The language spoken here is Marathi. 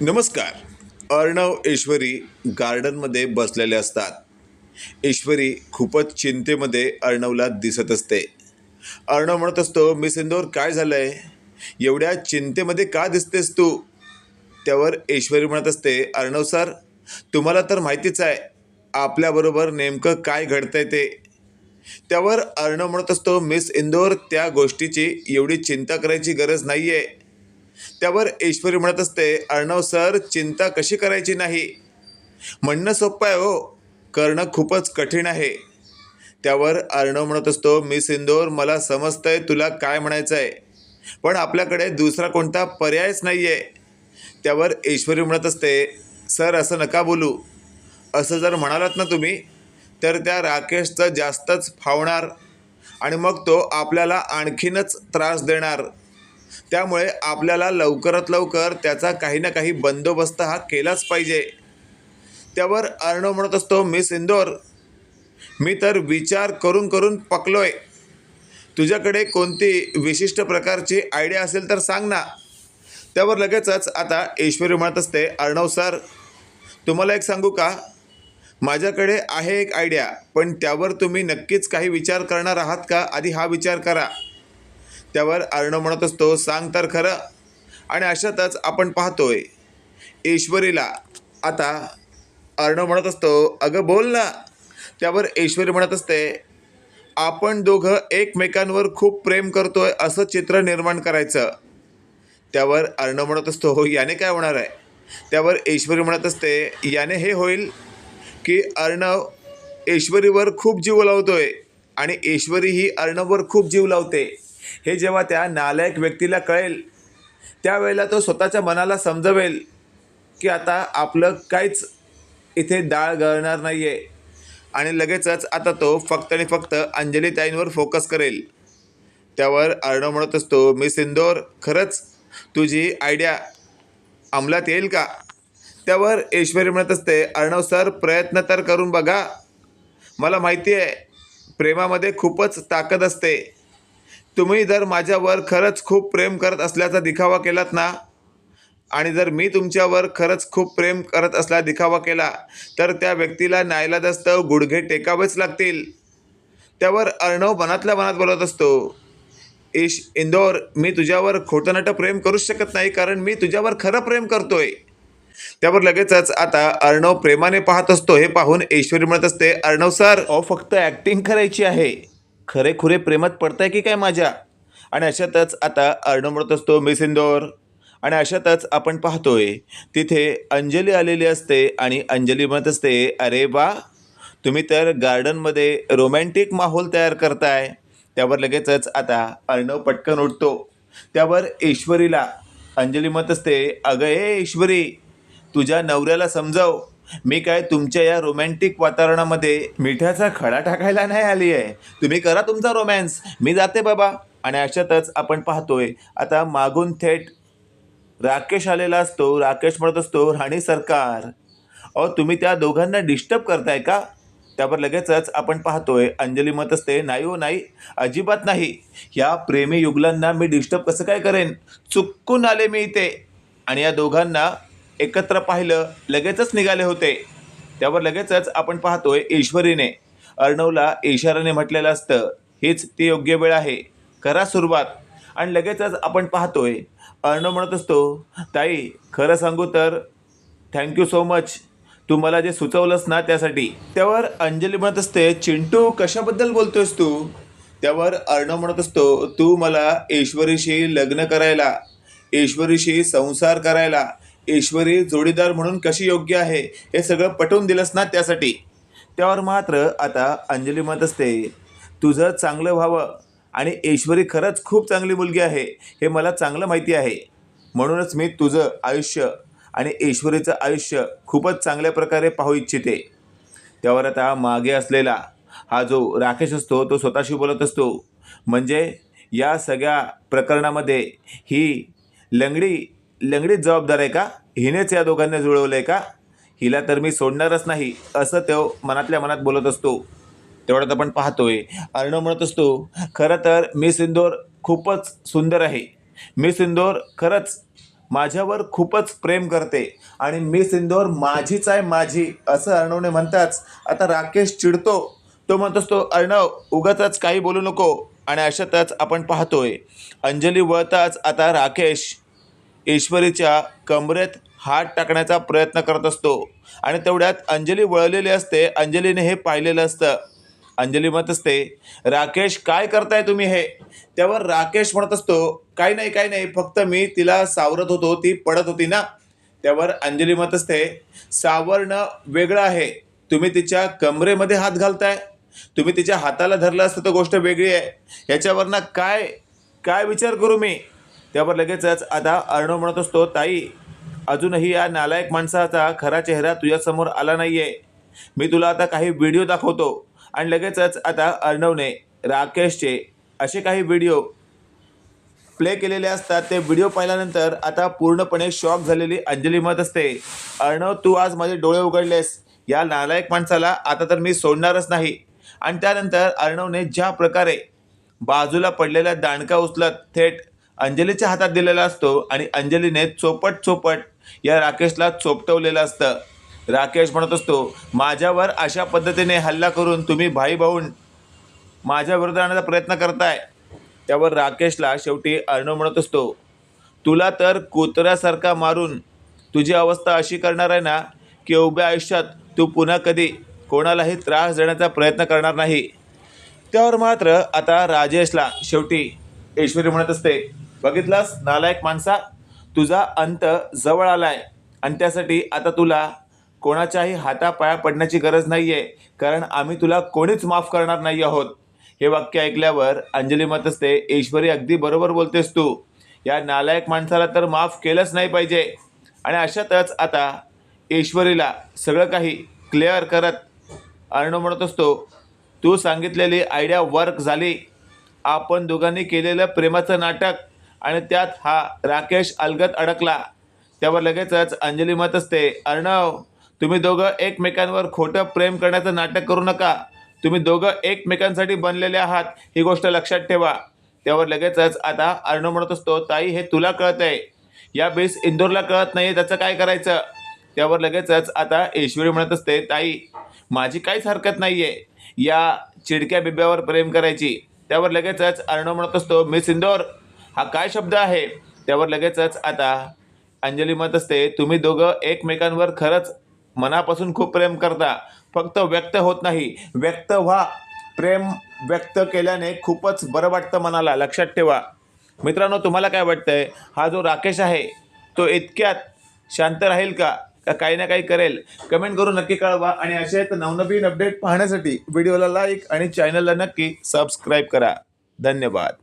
नमस्कार. अर्णव ऐश्वरी गार्डनमध्ये बसलेले असतात. ऐश्वरी खूपच चिंतेमध्ये अर्णवला दिसत असते. अर्णव म्हणत असतो मी सिंदोर काय झालं आहे एवढ्या चिंतेमध्ये का दिसतेस तू? त्यावर ऐश्वरी म्हणत असते अर्णव सर तुम्हाला तर माहितीच आहे आपल्याबरोबर नेमकं काय घडतंय ते. त्यावर अर्णव म्हणत असतो मिस इंदोर त्या गोष्टीची एवढी चिंता करायची गरज नाही आहे त्यावर ऐश्वरी म्हणत असते अर्णव सर चिंता कशी करायची नाही? म्हणणं सोपं आहे हो करणं खूपच कठीण आहे. त्यावर अर्णव म्हणत असतो मी सिंदोर मला समजतंय तुला काय म्हणायचं आहे पण आपल्याकडे दुसरा कोणता पर्यायच नाही आहे त्यावर ऐश्वरी म्हणत असते सर असं नका बोलू. असं जर म्हणालात ना तुम्ही तर त्या राकेशचं जास्तच फावणार आणि मग तो आपल्याला आणखीनच त्रास देणार. त्यामुळे आपल्याला लवकरात लवकर त्याचा काही ना काही बंदोबस्त हा केलाच पाहिजे. त्यावर अर्णव म्हणत असतो मिस इंदोर मी तर विचार करून करून पकलोय. तुझ्याकडे कोणती विशिष्ट प्रकारची आयडिया असेल तर सांग ना. त्यावर लगेचच आता ऐश्वरी म्हणत असते अर्णव सर तुम्हाला एक सांगू का? माझ्याकडे आहे एक आयडिया पण त्यावर तुम्ही नक्कीच काही विचार करणार आहात का? आधी हा विचार करा. त्यावर अर्णव म्हणत असतो सांग तर खरं. आणि अशातच आपण पाहतोय ईश्वरीला आता अर्णव म्हणत असतो अगं बोल ना. त्यावर ऐश्वरी म्हणत असते आपण दोघं एकमेकांवर खूप प्रेम करतोय असं चित्र निर्माण करायचं. त्यावर अर्णव म्हणत असतो हो याने काय होणार आहे? त्यावर ऐश्वरी म्हणत असते याने हे होईल की अर्णव ऐश्वरीवर खूप जीव लावतोय आणि ऐश्वरी ही अर्णववर खूप जीव लावते. हे जेव्हा त्या नालायक व्यक्तीला कळेल त्यावेळेला तो स्वतःच्या मनाला समजवेल की आता आपलं काहीच इथे डाळ गळणार नाही आहे आणि लगेचच आता तो फक्त आणि फक्त अंजली ताईंवर फोकस करेल. त्यावर अर्णव म्हणत असतो मी सिंदोर खरंच तुझी आयडिया अंमलात येईल का? त्यावर ऐश्वरी म्हणत असते अर्णव सर प्रयत्न तर करून बघा. मला माहिती आहे प्रेमामध्ये खूपच ताकद असते. तुम्ही जर माझ्यावर खरंच खूप प्रेम करत असल्याचा दिखावा केलात ना आणि जर मी तुमच्यावर खरंच खूप प्रेम करत असला दिखावा केला तर त्या व्यक्तीला नाईलाजस्त गुडघे टेकावेच लागतील. त्यावर अर्णव मनातल्या मनात बोलत असतो ईश इंदोर मी तुझ्यावर खोटं नाटं प्रेम करूच शकत नाही कारण मी तुझ्यावर खरं प्रेम करतोय. त्यावर लगेचच आता अर्णव प्रेमाने पाहत असतो. हे पाहून ऐश्वरी म्हणत असते अर्णव सर अहो फक्त ॲक्टिंग करायची आहे. खरेखुरे प्रेमात प्रेमात पडताय की काय माझ्या? आणि अशातच आता अर्णव म्हणत असतो मिस इंदोर. आणि अशातच आपण पाहतोय तिथे अंजली आलेली असते आणि अंजली म्हणत असते अरे वा तुम्ही तर गार्डनमध्ये रोमॅन्टिक माहोल तयार करताय. त्यावर लगेचच आता अर्णव पटकन उठतो. त्यावर ईश्वरीला अंजली म्हणत असते अगं ए ईश्वरी तुझ्या नवऱ्याला समजाव. मी काय तुमच्या या रोमॅन्टिक वातावरणामध्ये मिठाचा खडा टाकायला नाही आली आहे तुम्ही करा तुमचा रोमॅन्स मी जाते बाबा. आणि अशातच आपण पाहतोय आता मागून थेट राकेश आलेला असतो. राकेश म्हणत असतो राणी सरकार. अहो तुम्ही त्या दोघांना डिस्टर्ब करताय का? त्यावर लगेचच आपण पाहतोय अंजली मत असते नाही हो नाही. अजिबात नाही. या प्रेमी युगलांना मी डिस्टर्ब कसं काय करेन? चुकून आले मी इथे. आणि या दोघांना एकत्र पाहिलं लगेचच निघाले होते. त्यावर लगेचच आपण पाहतोय ईश्वरीने. अर्णवला इशाराने म्हटलेलं असतं हीच ती योग्य वेळ आहे. करा सुरुवात. आणि लगेचच आपण पाहतोय अर्णव म्हणत असतो ताई खरं सांगू तर थँक्यू सो मच तू मला जे सुचवलंस ना त्यासाठी. त्यावर अंजली म्हणत असते चिंटू कशाबद्दल बोलतोयस तू? त्यावर अर्णव म्हणत असतो तू मला ईश्वरीशी लग्न करायला ईश्वरीशी संसार करायला ईश्वरी जोडीदार म्हणून कशी योग्य आहे हे सगळं पटवून दिलंस ना त्यासाठी? त्यावर मात्र आता अंजली म्हणत असते तुझं चांगलं व्हावं आणि ईश्वरी खरंच खूप चांगली मुलगी आहे हे मला चांगलं माहिती आहे. म्हणूनच मी तुझं आयुष्य आणि ईश्वरीचं आयुष्य खूपच चांगल्या प्रकारे पाहू इच्छिते. त्यावर आता मागे असलेला हा जो राकेश असतो तो स्वतःशी बोलत असतो. म्हणजे या सगळ्या प्रकरणामध्ये ही लंगडी लंगडीच जबाबदार आहे का? हिनेच या दोघांना जुळवलं आहे का? हिला तर मी सोडणारच नाही असं तो मनातल्या मनात बोलत असतो. तेवढ्यात आपण पाहतोय. अर्णव म्हणत असतो खरं तर मी सिंदोर खूपच सुंदर आहे. मी सिंदोर खरंच माझ्यावर खूपच प्रेम करते आणि मी सिंदोर माझीच आहे माझी असं अर्णवने म्हणताच आता राकेश चिडतो. तो म्हणत असतो अर्णव उगाच काही बोलू नको. आणि अशातच आपण पाहतोय अंजली वळताच आता राकेश ईश्वरीच्या कमरेत हात टाकण्याचा प्रयत्न करत असतो. आणि तेवढ्यात अंजली वळलेली असते. अंजलीने हे पाहिलेलं असतं. अंजली म्हणत असते राकेश काय करताय तुम्ही हे? त्यावर राकेश म्हणत असतो काही नाही काही नाही. फक्त मी तिला सावरत होतो. ती पडत होती ना. त्यावर अंजली म्हणत असते सावरणं वेगळं आहे. तुम्ही तिच्या कमरेमध्ये हात घालताय. तुम्ही तिच्या हाताला धरलं असतं तर गोष्ट वेगळी आहे. ह्याच्यावरनं काय काय विचार करू मी? त्यावर लगेचच आता अर्णव म्हणत असतो ताई अजूनही या नालायक माणसाचा खरा चेहरा तुझ्यासमोर आला नाही आहे मी तुला आता काही व्हिडिओ दाखवतो. आणि लगेचच आता अर्णवने राकेशचे असे काही व्हिडिओ प्ले केलेले असतात. ते व्हिडिओ पाहिल्यानंतर आता पूर्णपणे शॉक झालेली अंजली म्हणत असते अर्णव तू आज माझे डोळे उघडलेस. या नालायक माणसाला आता तर मी सोडणारच नाही. आणि त्यानंतर अर्णवने ज्या प्रकारे बाजूला पडलेला दांडका उचलत थेट अंजलीच्या हातात दिलेला असतो आणि अंजलीने चोपट चोपट या राकेशला चोपटवलेलं असतं. राकेश म्हणत असतो माझ्यावर अशा पद्धतीने हल्ला करून तुम्ही भाई भाऊन माझ्या विरोधात आणण्याचा प्रयत्न करताय. त्यावर राकेशला शेवटी अर्णव म्हणत असतो तुला तर कुत्र्यासारखा मारून तुझी अवस्था अशी करणार आहे ना की उभ्या आयुष्यात तू पुन्हा कधी कोणालाही त्रास देण्याचा प्रयत्न करणार नाही. त्यावर मात्र आता राजेशला शेवटी ईश्वरी म्हणत असते बघितलास? नालायक माणसा तुझा अंत जवळ आलाय. आणि त्यासाठी आता तुला कोणाच्याही हातापाया पडण्याची गरज नाही आहे कारण आम्ही तुला कोणीच माफ करणार नाही आहोत. हे वाक्य ऐकल्यावर अंजली मत असते ईश्वरी अगदी बरोबर बोलतेस तू. या नालायक माणसाला तर माफ केलंच नाही पाहिजे. आणि अशातच आता ईश्वरीला सगळं काही क्लिअर करत अर्णव म्हणत असतो तू सांगितलेली आयडिया वर्क झाली. आपण दोघांनी केलेलं प्रेमाचं नाटक आणि त्यात हा राकेश अलगत अडकला. त्यावर लगेचच अंजली मत असते अर्णव तुम्ही दोघं एकमेकांवर खोटं प्रेम करण्याचं नाटक करू नका. तुम्ही दोघं एकमेकांसाठी बनलेले आहात ही गोष्ट लक्षात ठेवा. त्यावर लगेचच आता अर्णव म्हणत असतो ताई हे तुला कळत आहे या बेस इंदोरला कळत नाही त्याचं काय करायचं? त्यावर लगेचच आता ईश्वरी म्हणत असते ताई माझी काहीच हरकत नाही आहे या चिडक्या बिब्यावर प्रेम करायची. त्यावर लगेचच अर्णव म्हणत असतो मिस इंदोर हा काय शब्द आहे? त्यावर लगेचच आता अंजली म्हणत असते तुम्ही दोघं एकमेकांवर खरंच मनापासून खूप प्रेम करता. फक्त व्यक्त होत नाही. व्यक्त व्हा. प्रेम व्यक्त केल्याने खूपच बरं वाटतं मनाला. लक्षात ठेवा. मित्रांनो तुम्हाला काय वाटतंय? हा जो राकेश आहे तो इतक्यात शांत राहील का? का काही ना काही करेल? कमेंट करून नक्की कळवा आणि असेच नवनवीन अपडेट पाहण्यासाठी व्हिडिओला लाईक आणि चॅनलला नक्की सबस्क्राईब करा. धन्यवाद.